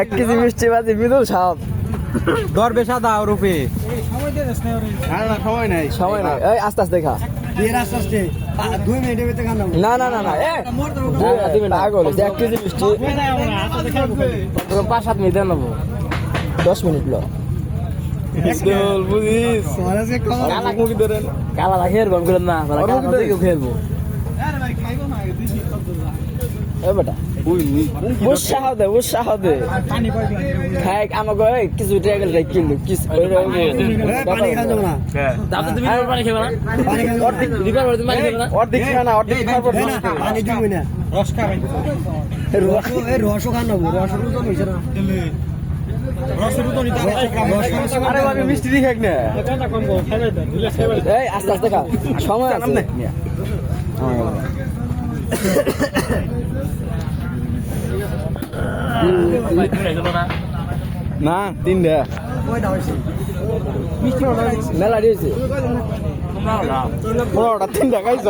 এক কেজি মিষ্টি বাজি মৃদুল সাপ। দর বেশা দাও রূপে সময় নাই। সময় নাই। এই আস্তে আস্তে খা। না না না না পাগল এক কেজি মিষ্টি। পাঁচ সাত মিনিট নেব দশ মিনিট লো। কালা করে না খেলব এ বেটা। উৎসাহ দে উৎসাহ দে। খাই আমাকে এই কিছু টাকা কিনলো খেবে না। অর্ধেক না? অর্ধেক খাবে এই না, পানি দিবি না? রস এই রসও খান নেব তো হয়েছে না। মিষ্টি দিয়ে খাই না। আস্তে আস্তে খা সময় আছে। না তিনটা। মেলা দিয়েছে। পনেরোটা তিনটা খাইছ?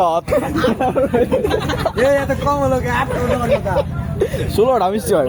ষোলোটা মিষ্টি হয়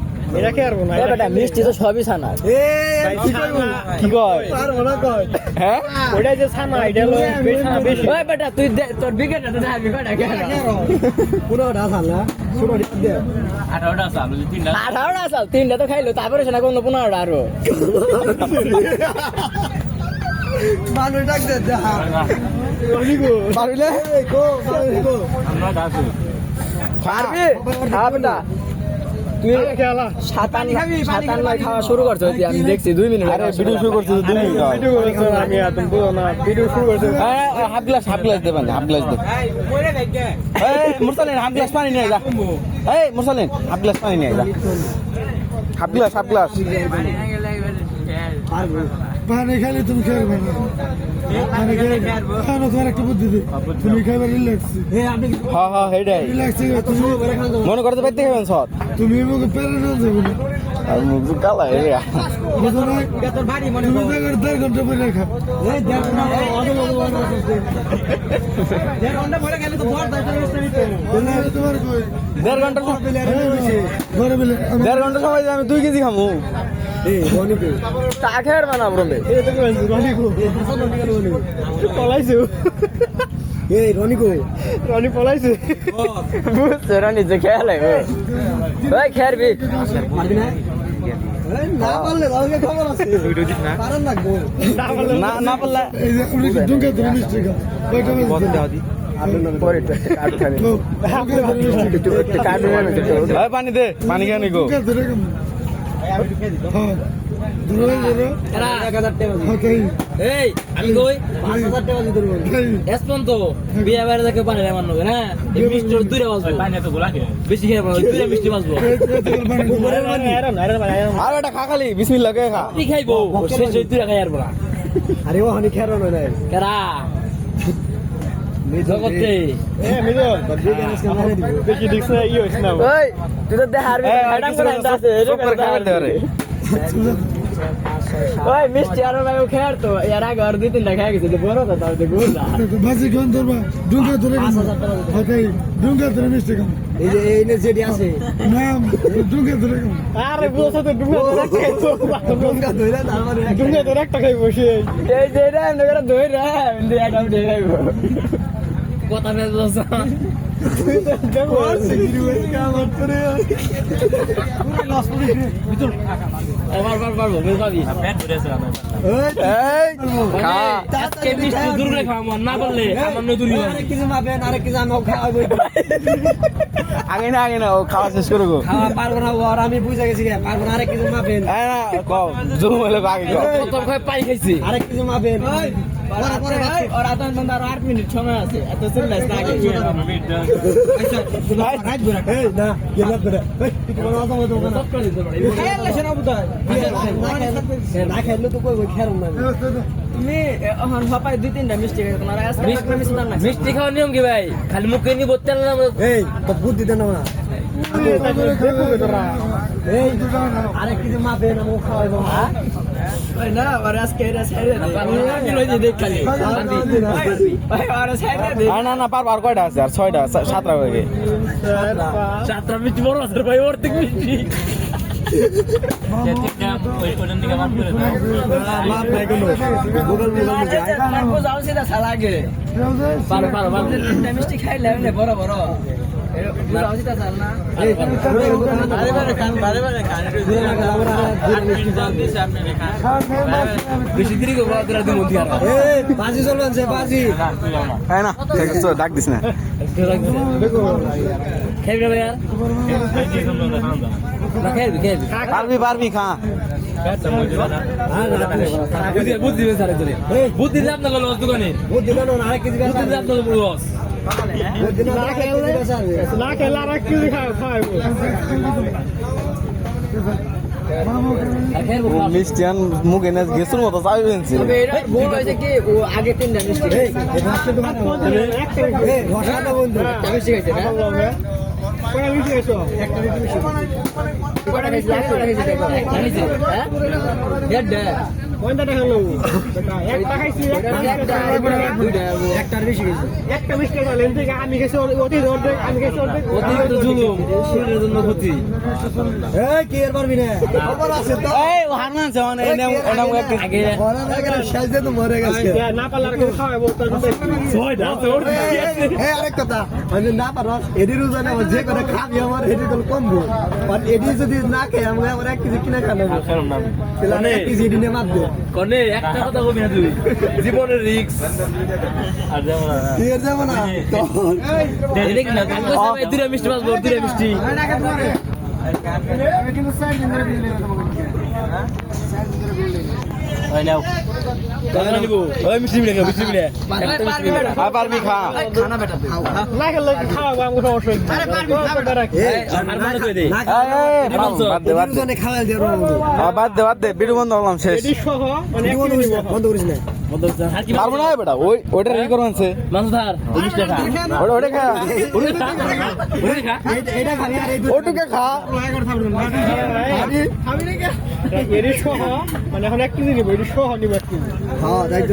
দেবো কিন্তু এটা এ বেটা মিষ্টি তো সবই ছানা। কি কয়? পারব না কয়? হ্যাঁ? ওটা যে ছানা এটা হলো বেশি ওই বেটা তুই দে- তোর বিকেট আছে না বিকেট পুরো ঢাস আলা পুরো দে আঠারোটা চালু তিনটা। আঠারোটা সাল তিনটা তো খাইলো তারপরে সেনা কোনো পনেরোটা আরও মানুষ ডাক দে যা পারবিলে এই গো এই গো পারবি না। তুই সাতান্ন সাতান্ন খাওয়া শুরু করছ তুই আমি দেখছি দুই মিনিট আরে ভিডিও শুরু করছিস দুই মিনিট। আমি একদম বুঝো না ভিডিও শুরু করছে। হাফ গ্লাস হাফ গ্লাস দেবেন হাফ গ্লাস দে। এই মুরসালিন হাফ গ্লাস পানি নিয়ে যা। এই মুরসালিন হাফ গ্লাস পানি নিয়ে যা। হাফ গ্লাস হাফ গ্লাস পানি খাইলে তুমি খাইবে না। পানি খাইলে খানো তোমার একটা বুদ্ধি দিই তুমি খাইবে রিল্যাক্স হ্যাঁ হ্যাঁ হেডাই রিল্যাক্স তুমি মনে করতে পারতে খাবেন সৎ। তুমি আমাকে পেরে না যাবে না। আর মুখ তো কালা হয়ে মনে দেখো দেড় ঘণ্টা পরে খা গেলে দেড় ঘণ্টা সময়- আমি দেড় ঘণ্টা সময় আমি দুই কেজি খামু। এই রনি কো? তা এই রনি কো রনি পলাইছে। বুঝছে রানি যে খেয়ালে ওই খেয়ারবি পারবি না না পারলে রাউকে খবর আছে। পারান লাগবো না না পারলে এই যে আপনি ঢুকে ধরে মিষ্টি খা ওইটা একটু কার্ড ওই পানি দে পানি কেন গো। হ্যাঁ ধরে ধরে এক হাজার টাকা খাই এই আমি কই? পাঁচ হাজার টাকা দিতে পারব খাই এসপন তো বিয়ে বাইরে থেকে পানি আমার নগে এই মিষ্টি দুইটা বাজবো পানি তো গোলা বেশি খেয়ে পাবো দুইটা মিষ্টি বাজবো আর এটা খা খালি বিসমিল্লাহ কি খাইবো। খাই আর আরে ও হানি খেয়ার নয় নাই। কেরা? জগতে। দেখছে না ওই মিষ্টি আর ভাই খেয়ার তো এর আগে আর দুই তিনটা খেয়ে গেছে বড় তো তাও দেখো না। বাসি খান ধরবা ঢুকে ধরে খাই ঢুকে ধরে মিষ্টি খাম এই যে এই নে যেটি আছে। না ঢুকে ধরে খাম আরে বুঝছ তো ডুবে গঙ্গা ধইরা তারপরে ডুবে তোর একটা খাই বসে এই যে রে করে ধই রে এমনি একটা দিয়ে খাইবো। কথা বসা এবার বার পারব বেশ পাবি মন কিছু খাওয়াবো আগে না আমি বুঝে গেছি মাপেন আর আধা আট মিনিট সময় আছে খেরম না তুমি এখন ভাপাই দুই তিনটা মিষ্টি খাই তোমার আজকে একটা মিষ্টি দাম না মিষ্টি খাওয়ার নিয়ম কি ভাই? খালি মুখে নিয়ে বলতে না এই তো বুদ্ধি দেন না। এই আরেক কিছু মাপে না মুখ খাওয়াইবো ভাই না আর আজকে এটা সাইডে দে লই দেখ খালি ভাই আর সাইডে দে আর না না পারব আর কয়টা আছে আর ছয়টা সা- সাতটা হয়ে গেছে সাতটা মিষ্টি বড় আছে ভাই অর্ধেক মিষ্টি মাপ নাই কোনো গুগল মুগল যায় বুঝাও সেটা সালাগে পারো পারো পারো তিনটা মিষ্টি। খাইলে এমনি বড় বড় হ্যাঁ পারবি পারবি খা বুদ্ধি বুদ্ধি স্যার বুদ্ধি দিলে আপনাকে লস দোকানে বুদ্ধি না আরেক কিছু বুদ্ধি দিলে আপনাকে লস না খেলে আর এক কেজি খাওয়াবো মিষ্টি আন মুখ এনে গেছুর মতো চাবি ও আগে তিনটা মিষ্টি এই এই তো এই না দেখো কোনটা দেখাল একটা খাইছি একটার বেশি গেছে একটা থেকে আমি খাইছি অতি অর্ধেক আমি অর্ধেক। অতিরিক্ত জুলুম। শরীরের জন্য ক্ষতি। এই কি এর পারবি না? খবর আছে তো। এই ও হার মানছে মানে এনে ওটা একটা আগে না? তো মরে গেছে। না কেউ খাওয়াবো আছে ওর এই আরেক কথা মানে না পারস এডি রুজানে আমার যে করে খাবি আমার এডি তো কমবো। আর এডি যদি না খাই আমরা আবার এক কেজি কিনে খাব তাহলে এক কেজি এডি নিয়ে মারবো। কনে একটা কথা কবি না তুই? জীবনের রিক্স আর যাব না। এর যাব না? দেখ না কাকু কইছে ভাই? মিষ্টি মাছ বড় হয় ওই মিষ্টি মিলে খাও মিষ্টি মিলে একটা মিষ্টি মিলে আর পারবি খা খানা বেটা খাও না বাদ দে বাদ দে বিড়ু বন্ধ করলাম শেষ। সহ মানে এক বন্ধ করিস না পারব বেটা ওই ওইটা রেডি করো মিষ্টি খা। ওটা ওটা ওটুকে মানে এখন এক কেজি নিব হ্যাঁ তাই তো